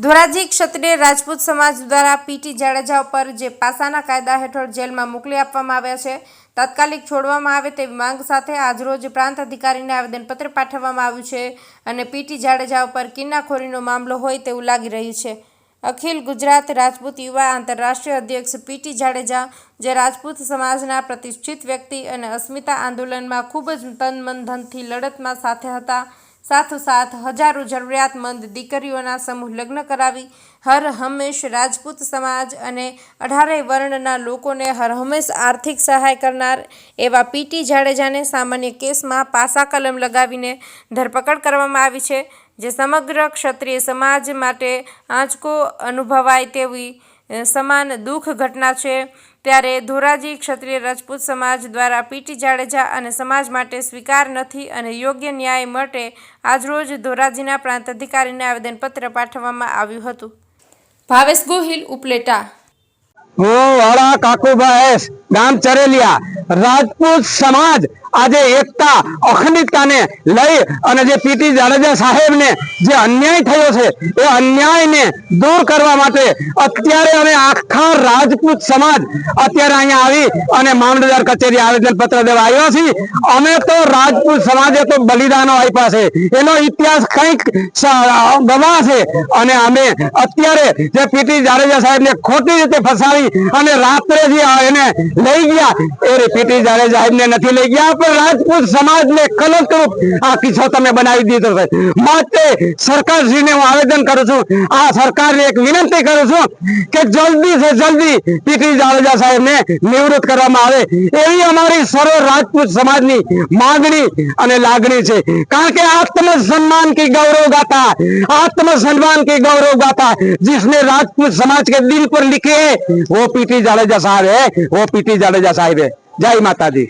ધોરાજી ક્ષત્રિય રાજપૂત સમાજ દ્વારા પીટી જાડેજા ઉપર જે પાસાના કાયદા હેઠળ જેલમાં મોકલી આપવામાં આવ્યા છે, તાત્કાલિક છોડવામાં આવે તેવી માંગ સાથે આજરોજ પ્રાંત અધિકારીને આવેદનપત્ર પાઠવવામાં આવ્યું છે અને પીટી જાડેજા ઉપર કિન્નાખોરીનો મામલો હોય તેવું લાગી રહ્યું છે. અખિલ ગુજરાત રાજપૂત યુવા આંતરરાષ્ટ્રીય અધ્યક્ષ પીટી જાડેજા, જે રાજપૂત સમાજના પ્રતિષ્ઠિત વ્યક્તિ અને અસ્મિતા આંદોલનમાં ખૂબ જ તન મન ધનથી લડતમાં સાથે હતા સાથોસાથ હજારો જરૂરિયાતમંદ દીકરીઓના સમૂહ લગ્ન કરાવી હર હંમેશ રાજપૂત સમાજ અને અઢારેય વર્ણના લોકોને હર હંમેશ આર્થિક સહાય કરનાર એવા પીટી જાડેજાને સામાન્ય કેસમાં પાસા કલમ લગાવીને ધરપકડ કરવામાં આવી છે, જે સમગ્ર ક્ષત્રિય સમાજ માટે આંચકો અનુભવાય તેવી સમાન દુઃખ ઘટના છે. ત્યારે ધોરાજી ક્ષત્રિય રાજપૂત સમાજ દ્વારા પીટી જાડેજા અને સમાજ માટે સ્વીકાર નથી અને યોગ્ય ન્યાય માટે આજરોજ ધોરાજીના પ્રાંત અધિકારીને આવેદનપત્ર પાઠવવામાં આવ્યું હતું. ભાવેશ ગોહિલ ઉપલેટા. હું વાળા કાકુભાઈ ગામ ચરેલિયા રાજપૂત સમાજ આજે એકતા, અખંડિતતાને લઈ અને જે પીટી જાડેજા સાહેબને જે અન્યાય થયો છે, એ અન્યાયને દૂર કરવા માટે અત્યારે અમે આખા રાજપૂત સમાજ અત્યારે અહીંયા આવી અને મામલતદાર કચેરી આવેદન પત્ર દેવા આવ્યા છીએ. અમે તો રાજપૂત સમાજે તો બલિદાનો આપ્યા છે. એનો ઇતિહાસ કંઈક ગવા છે. અને અમે અત્યારે જે પીટી જાડેજા સાહેબને ખોટી રીતે ફસાવી અને રાત્રે જે એને લઈ ગયા, એ પીટી જાડેજા સાહેબને નથી લઈ ગયા. પણ રાજપૂત સમાજને કલંકરૂપ આ કિસ્સો તમે બનાવી દીધો છે માટે સરકારશ્રીને હું આવેદન કરું છું આ સરકારને એક વિનંતી કરું છું કે જલ્દી સે જલ્દી પીટી જાડેજા સાહેબને નિવૃત્ત કરવામાં આવે એવી અમારી સર્વ રાજપૂત સમાજની માંગણી અને લાગણી છે કારણ કે आत्म सम्मान की गौरव गाथा आत्म सम्मान की गौरव गाथा जिसने राजपूत समाज के दिल पर लिखी है वो पीटी जाडेजा साहब है वो पीटी जाडेजा साहब है जय माता दी